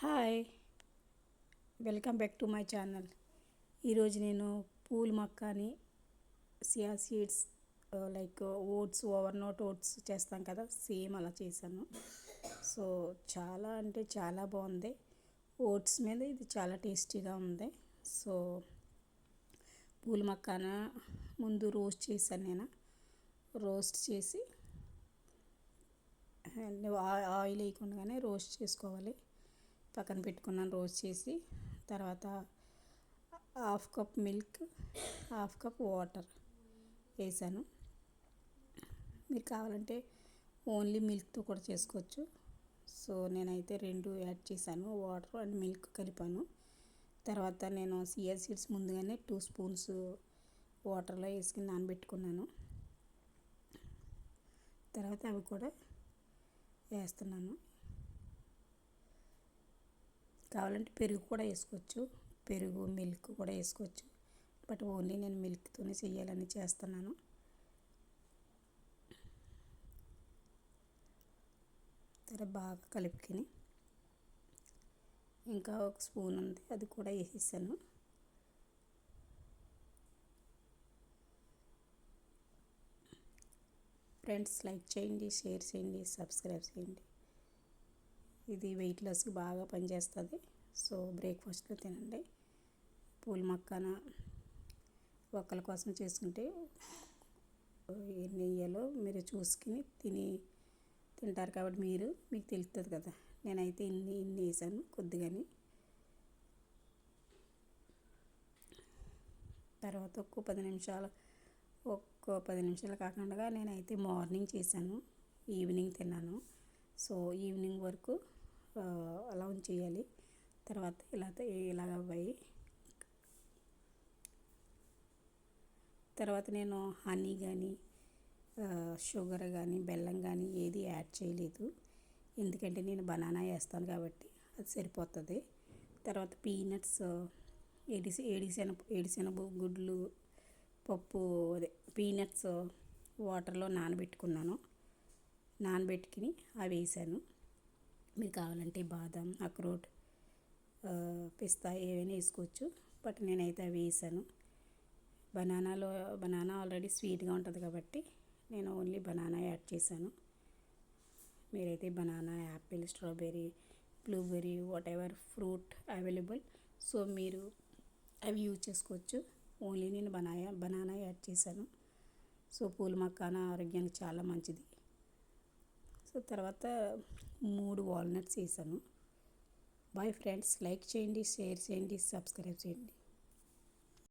Hi. Welcome back to my channel. ఈరోజు నేను పూల్ మక్కాని chia seeds like oats overnight oats చేస్తాం కదా సేమ్ అలా చేశాను. సో చాలా అంటే చాలా బాగుంది. ఓట్స్ మీద ఇది చాలా టేస్టీగా ఉంది. సో పూల్ మక్కాన ముందు రోస్ట్ చేశాను నేను. రోస్ట్ చేసి ఆయిల్ వేయకుండానే రోస్ట్ చేసుకోవాలి. పక్కన పెట్టుకున్నాను రోస్ట్ చేసి. తర్వాత half cup milk half cup water వేసాను. మీరు కావాలంటే ఓన్లీ మిల్క్తో కూడా చేసుకోవచ్చు. సో నేనైతే రెండు యాడ్ చేశాను. వాటర్ అండ్ మిల్క్ కలిపాను. తర్వాత నేను సియా సీడ్స్ ముందుగానే టూ స్పూన్స్ వాటర్లో వేసుకుని నానబెట్టుకున్నాను. తర్వాత అవి కూడా వేస్తున్నాను. కావాలంటే పెరుగు కూడా వేసుకోవచ్చు. పెరుగు మిల్క్ కూడా వేసుకోవచ్చు. బట్ ఓన్లీ నేను మిల్క్తోనే చేయాలని చేస్తున్నాను. తర్వాత బాగా కలుపుకొని ఇంకా ఒక స్పూన్ ఉంది. అది కూడా వేసేసాను. ఫ్రెండ్స్ లైక్ చేయండి షేర్ చేయండి సబ్స్క్రైబ్ చేయండి. ఇది వెయిట్ లాస్కి బాగా పనిచేస్తుంది. సో బ్రేక్ఫాస్ట్లో తినండి. పూల మక్కన ఒక్కల కోసం చేసుకుంటే ఎన్ని వేయాలో మీరు చూసుకుని తిని తింటారు కాబట్టి మీరు మీకు తెలుస్తుంది కదా. నేనైతే ఇన్ని ఇన్ని వేసాను కొద్దిగాని. తర్వాత ఒక్కో పది నిమిషాలు ఒక్కో పది నిమిషాలు కాకుండా నేనైతే మార్నింగ్ చేశాను. ఈవినింగ్ తిన్నాను. సో ఈవినింగ్ వరకు అలా ఉంచేయాలి తర్వాత ఇలా ఇలాగ అవ్వాయి తర్వాత నేను హనీ కానీ షుగర్ కానీ బెల్లం కానీ ఏది యాడ్ చేయలేదు. ఎందుకంటే నేను బనానా వేస్తాను కాబట్టి అది సరిపోతుంది. తర్వాత పీనట్స్ ఏడిసి ఏడిసిన ఏడిసెనపు గుడ్లు పప్పు అదే పీనట్స్ వాటర్లో నానబెట్టుకున్నాను. నానబెట్టుకుని అవి వేసాను. మీరు కావాలంటే బాదం అక్రోట్ పిస్తా ఏవైనా వేసుకోవచ్చు. బట్ నేనైతే అవి వేసాను. బనానాలో బనానా ఆల్రెడీ స్వీట్గా ఉంటుంది కాబట్టి నేను ఓన్లీ బనానా యాడ్ చేశాను. మీరైతే banana apple strawberry blueberry whatever fruit available. So మీరు అవి యూజ్ చేసుకోవచ్చు. ఓన్లీ నేను బనాయా బనానా యాడ్ చేశాను. సో పూల మక్కాన ఆరోగ్యానికి చాలా మంచిది. తర్వాత మూడు వాల్నట్స్ వేసాను. బాయ్ ఫ్రెండ్స్ లైక్ చేయండి షేర్ చేయండి సబ్స్క్రైబ్ చేయండి.